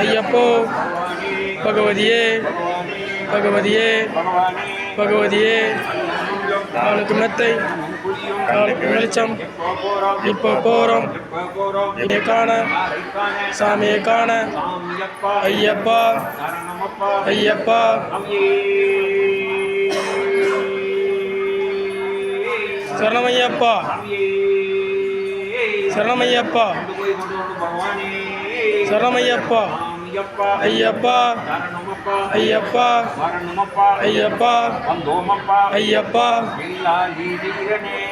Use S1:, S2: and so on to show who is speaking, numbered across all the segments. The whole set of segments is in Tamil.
S1: ஐயப்போ பகவதியே பகவதியே பகவதியே நாளுக்கு மெத்தை நாளுக்கு வெளிச்சம் இப்போ போகிறோம் இதை காண சாமியை காண ஐயப்பா ஐயப்பா. சரணமையப்பா சரணமையப்பா சரணமையப்பா ஐயப்பா. ஐயப்பா. ஐயப்பா. ஐயப்பா.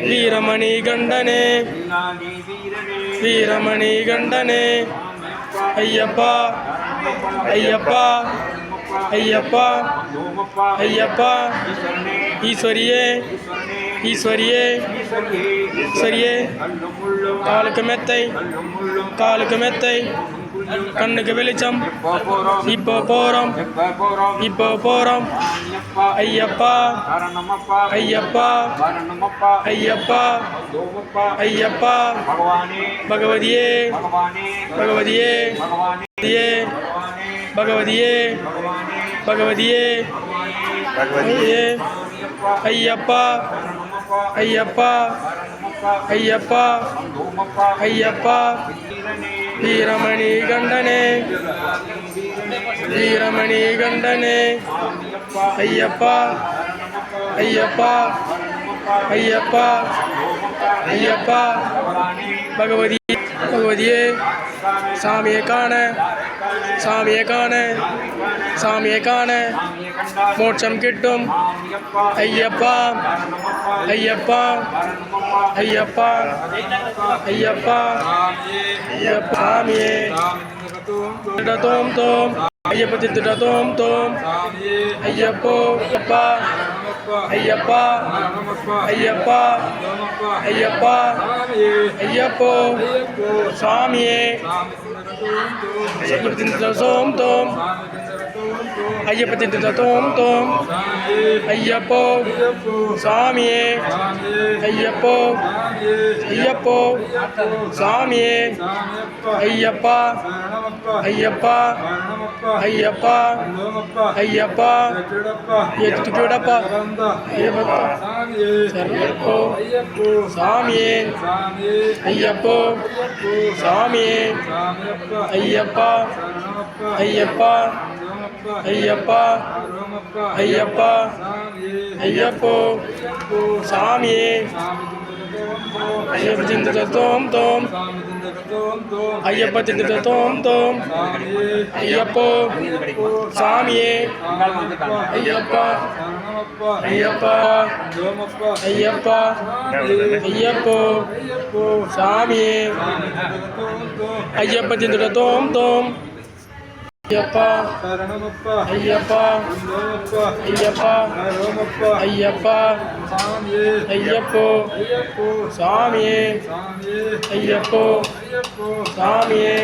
S1: வீரமணி கண்டனே. வீரமணி கண்டனே. ஐயப்பா. ஐயப்பா. ஐயப்பா. ஐயப்பா ஈஸ்வரியே ஈஸ்வரியே ஈஸ்வரியே. காலுக்கு மெத்தை காலுக்கு மெத்தை கண்ணுக்கு வெளிச்சம். இப்போ போகிறோம் இப்போ போகிறோம் ஐயப்பா. ஐயப்பா. ஐயப்பா. ஐயப்பா. பகவதியே. பகவதியே. பகவதியே. பகவதியே. பகவதியே. ஐயப்பா. ஐயப்பா. ஐயப்பா. ஐயப்பா. வீரமணி கண்டனே. வீரமணி கண்டனே. ஐயப்பா. ஐயப்பா. ஐயப்பா. ஐயப்பா. பகவதி பகவதியே சாமியை காண. சாமியை காண. சாமியை காண. மோட்சம் கிட்டும். ஐயப்பா. ஐயப்பா. ஐயப்பா. ஐயப்பா. ஐயப்பா. சாமியே. திடத்தோம் தோம் ஐயப்ப திடத்தோம் தோம் ஐயப்போ. அப்பா ஐயப்பா. ஐயப்பா. ஐயப்பா. ஐயப்போ. சாமியே. திடத்தோம் தோம். ஐயப்ப திடத்தோம் தோம் ஐயப்போ சாமியே. ஐயப்போ. ஐயப்போ. சாமியே. ஐயப்பா. ஐயப்பா. ஐயப்பா. ஐயப்பா. எட்டுக்கிடப்பா ஐயப்பா. சரணப்போ சாமியே. ஐயப்போ. சாமியே. ஐயப்பா. ஐயப்பா. ஐயப்பா. ஐயப்பா. ஐயப்போ. சாமியே. ஐயப்ப சிந்த தோம் தோம். ஐயப்ப சிந்த தோம் தோம். ஐயப்போ சாமியே. ஐயப்பா. ஐயப்பா. ஐயப்பா. ஐயப்போ. சாமியே. ஐயப்ப சிந்த தோம் தோம். ஐயப்பா. ஐயப்பா. ஐயப்பா. ஐயப்பா. ஐயப்போ. சாமியே. ஐயப்போ. சாமியே.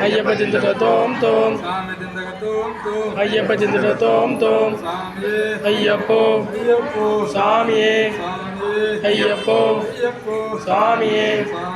S1: ஐயப்ப சிந்த தோம் தோம். ஐயப்ப சிந்த தோம் தோம். ஐயப்போ சாமியே. ஐயப்போ. சாமியே. ஐயப்பா. ஐயப்பா. ஐயப்பா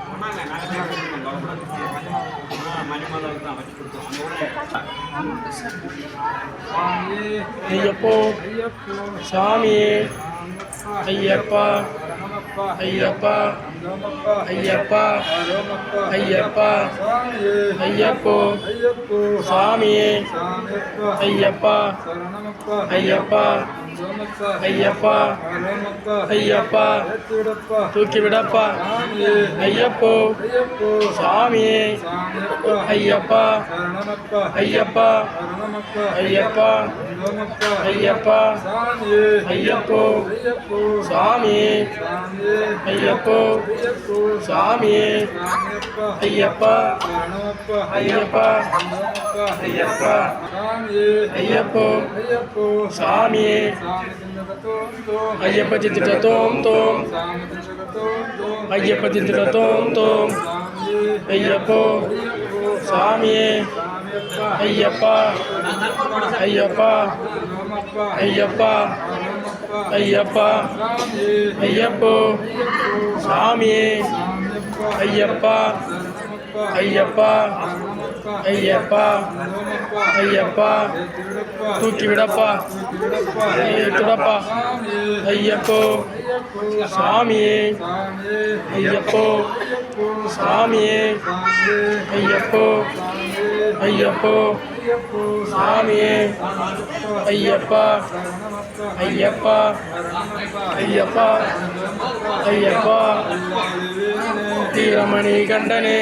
S1: சொன்னாங்க
S2: நாங்கள்
S1: மணிமலை
S2: தான்
S1: வச்சு
S2: கொடுத்தோம்.
S1: ஐயப்போ
S2: சாமி
S1: ஐயப்பா ஐயப்பா ஐயப்பா ஐயப்பா
S2: ஐயப்போ
S1: சாமியே ஐயப்பா ஐயப்பா ஐயப்பா. ஐயப்பா.
S2: சாமியே.
S1: ஐயப்போ.
S2: ஐயப்போ.
S1: சாமியே. ஐயப்போ.
S2: ஐயப்போ.
S1: ஐயப்பா. ஐயப்பா. ஐயப்பா.
S2: சாமியே.
S1: ஐயப்போ.
S2: ஐயப்போ.
S1: சாமியே. ஐயப்ப. ஐயப்ப. தோம் தோம்
S2: சாமியே.
S1: ஐயப்போ
S2: ஐயப்போ
S1: சாமியே
S2: சாமியப்பா
S1: ஐயப்பா ஐயப்பா
S2: ரோமப்பா
S1: ஐயப்பா
S2: ரோமப்பா
S1: ஐயப்பா
S2: சாமியே
S1: ஐயப்போ சாமியே
S2: சாமியப்பா
S1: ஐயப்பா
S2: சரணமப்பா
S1: ஐயப்பா
S2: சரணமப்பா
S1: ஐயப்பா. ஐயப்பா. தூக்கி விடப்பா. துடப்பா. ஐயப்போ. சாமியே. ஐயப்போ. சாமியே. ஐயப்போ. ஐயப்போ.
S2: ஐயப்போ
S1: சாமியே. ஐயப்பா. ஐயப்பா. ஐயப்பா. ஐயப்பா. வீரமணி கண்டனே.